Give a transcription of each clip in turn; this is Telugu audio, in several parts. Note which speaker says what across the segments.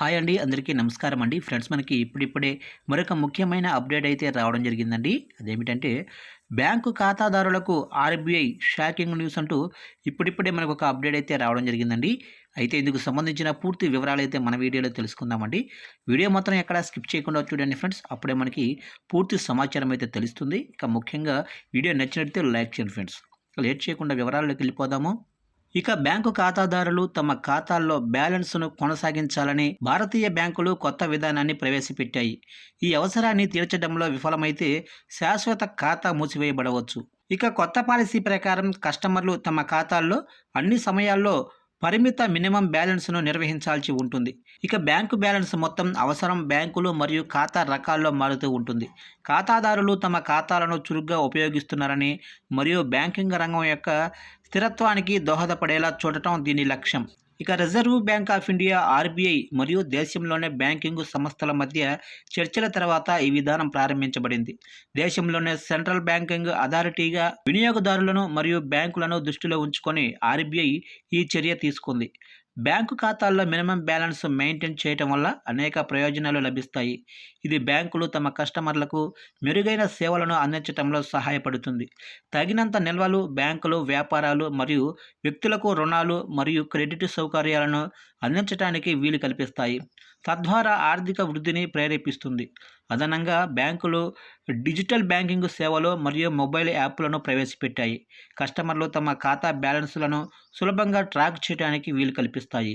Speaker 1: హాయ్ అండి అందరికీ నమస్కారం అండి. ఫ్రెండ్స్ మనకి ఇప్పుడిప్పుడే మరొక ముఖ్యమైన అప్డేట్ అయితే రావడం జరిగిందండి. అదేమిటంటే బ్యాంకు ఖాతాదారులకు ఆర్బీఐ షాకింగ్ న్యూస్ అంటూ ఇప్పుడిప్పుడే మనకు ఒక అప్డేట్ అయితే రావడం జరిగిందండి. అయితే ఇందుకు సంబంధించిన పూర్తి వివరాలు అయితే మన వీడియోలో తెలుసుకుందామండి. వీడియో మాత్రం ఎక్కడ స్కిప్ చేయకుండా చూడండి ఫ్రెండ్స్. అప్పుడే మనకి పూర్తి సమాచారం అయితే తెలుస్తుంది. ఇక ముఖ్యంగా వీడియో నచ్చినట్లయితే లైక్ చేయండి ఫ్రెండ్స్. లేట్ చేయకుండా వివరాల్లోకి వెళ్ళిపోదాము. ఇక బ్యాంకు ఖాతాదారులు తమ ఖాతాల్లో బ్యాలెన్స్ను కొనసాగించాలని భారతీయ బ్యాంకులు కొత్త విధానాన్ని ప్రవేశపెట్టాయి. ఈ అవసరాన్ని తీర్చడంలో విఫలమైతే శాశ్వత ఖాతా మూసివేయబడవచ్చు. ఇక కొత్త పాలసీ ప్రకారం కస్టమర్లు తమ ఖాతాల్లో అన్ని సమయాల్లో పరిమిత మినిమం బ్యాలెన్స్ను నిర్వహించాల్సి ఉంటుంది. ఇక బ్యాంకు బ్యాలెన్స్ మొత్తం అవసరం బ్యాంకులు మరియు ఖాతా రకాల్లో మారుతూ ఉంటుంది. ఖాతాదారులు తమ ఖాతాలను చురుగ్గా ఉపయోగిస్తున్నారని మరియు బ్యాంకింగ్ రంగం యొక్క స్థిరత్వానికి దోహదపడేలా చూడటం దీని లక్ష్యం. ఇక Reserve Bank of India RBI మరియు దేశంలోనే బ్యాంకింగ్ సంస్థల మధ్య చర్చల తర్వాత ఈ విధానం ప్రారంభించబడింది. దేశంలోనే సెంట్రల్ బ్యాంకింగ్ అథారిటీగా వినియోగదారులను మరియు బ్యాంకులను దృష్టిలో ఉంచుకొని ఆర్బీఐ ఈ చర్య తీసుకుంది. బ్యాంకు ఖాతాల్లో మినిమం బ్యాలెన్స్ మెయింటైన్ చేయటం వల్ల అనేక ప్రయోజనాలు లభిస్తాయి. ఇది బ్యాంకులు తమ కస్టమర్లకు మెరుగైన సేవలను అందించడంలో సహాయపడుతుంది. తగినంత నిల్వలు బ్యాంకులు వ్యాపారాలు మరియు వ్యక్తులకు రుణాలు మరియు క్రెడిట్ సౌకర్యాలను అందించడానికి వీలు కల్పిస్తాయి. తద్వారా ఆర్థిక వృద్ధిని ప్రేరేపిస్తుంది. అదనంగా బ్యాంకులు డిజిటల్ బ్యాంకింగ్ సేవలు మరియు మొబైల్ యాప్లను ప్రవేశపెట్టాయి. కస్టమర్లు తమ ఖాతా బ్యాలెన్స్లను సులభంగా ట్రాక్ చేయడానికి వీలు కల్పిస్తాయి.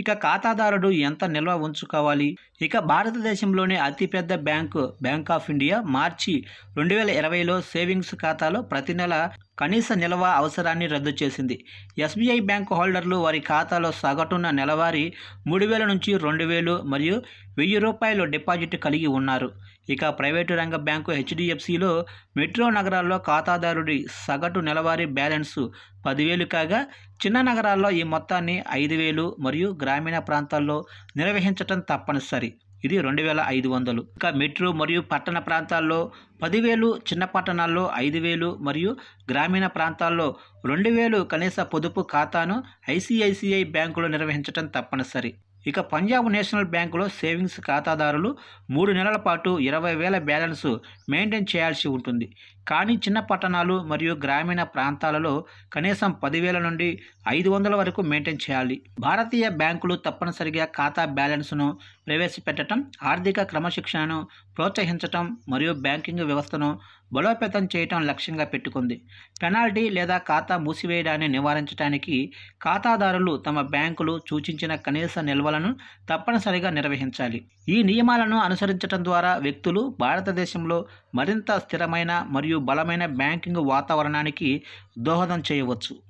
Speaker 1: ఇక ఖాతాదారుడు ఎంత నిల్వ ఉంచుకోవాలి? ఇక భారతదేశంలోనే అతిపెద్ద బ్యాంకు బ్యాంక్ ఆఫ్ ఇండియా మార్చి రెండు వేల ఇరవైలో సేవింగ్స్ ఖాతాలో ప్రతి నెల కనీస నిల్వ అవసరాన్ని రద్దు చేసింది. ఎస్బీఐ బ్యాంకు హోల్డర్లు వారి ఖాతాలో సగటున నెలవారీ మూడు వేల నుంచి రెండు వేలు మరియు వెయ్యి రూపాయలు డిపాజిట్ కలిగి ఉన్నారు. ఇక ప్రైవేటు రంగ బ్యాంకు హెచ్డిఎఫ్సిలో మెట్రో నగరాల్లో ఖాతాదారుడి సగటు నెలవారీ బ్యాలెన్స్ పదివేలు కాగా చిన్న నగరాల్లో ఈ మొత్తాన్ని ఐదు వేలు మరియు గ్రామీణ ప్రాంతాల్లో నిర్వహించటం తప్పనిసరి. ఇది రెండు వేల ఐదు వందలు. ఇంకా మెట్రో మరియు పట్టణ ప్రాంతాల్లో పదివేలు చిన్న పట్టణాల్లో ఐదు వేలు మరియు గ్రామీణ ప్రాంతాల్లో రెండు వేలు కనీస పొదుపు ఖాతాను ఐసిఐసిఐ బ్యాంకులో నిర్వహించడం తప్పనిసరి. ఇక పంజాబ్ నేషనల్ బ్యాంకులో సేవింగ్స్ ఖాతాదారులు మూడు నెలల పాటు ఇరవై వేల బ్యాలెన్స్ మెయింటైన్ చేయాల్సి ఉంటుంది. కానీ చిన్న పట్టణాలు మరియు గ్రామీణ ప్రాంతాలలో కనీసం పదివేల నుండి ఐదు వందల వరకు మెయింటైన్ చేయాలి. భారతీయ బ్యాంకులు తప్పనిసరిగా ఖాతా బ్యాలెన్స్ను ప్రవేశపెట్టడం ఆర్థిక క్రమశిక్షణను ప్రోత్సహించటం మరియు బ్యాంకింగ్ వ్యవస్థను బలోపేతం చేయటం లక్ష్యంగా పెట్టుకుంది. పెనాల్టీ లేదా ఖాతా మూసివేయడాన్ని నివారించడానికి ఖాతాదారులు తమ బ్యాంకులు సూచించిన కనీస నిల్వలను తప్పనిసరిగా నిర్వహించాలి. ఈ నియమాలను అనుసరించడం ద్వారా వ్యక్తులు భారతదేశంలో మరింత స్థిరమైన మరియు బలమైన బ్యాంకింగ్ వాతావరణానికి దోహదం చేయవచ్చు.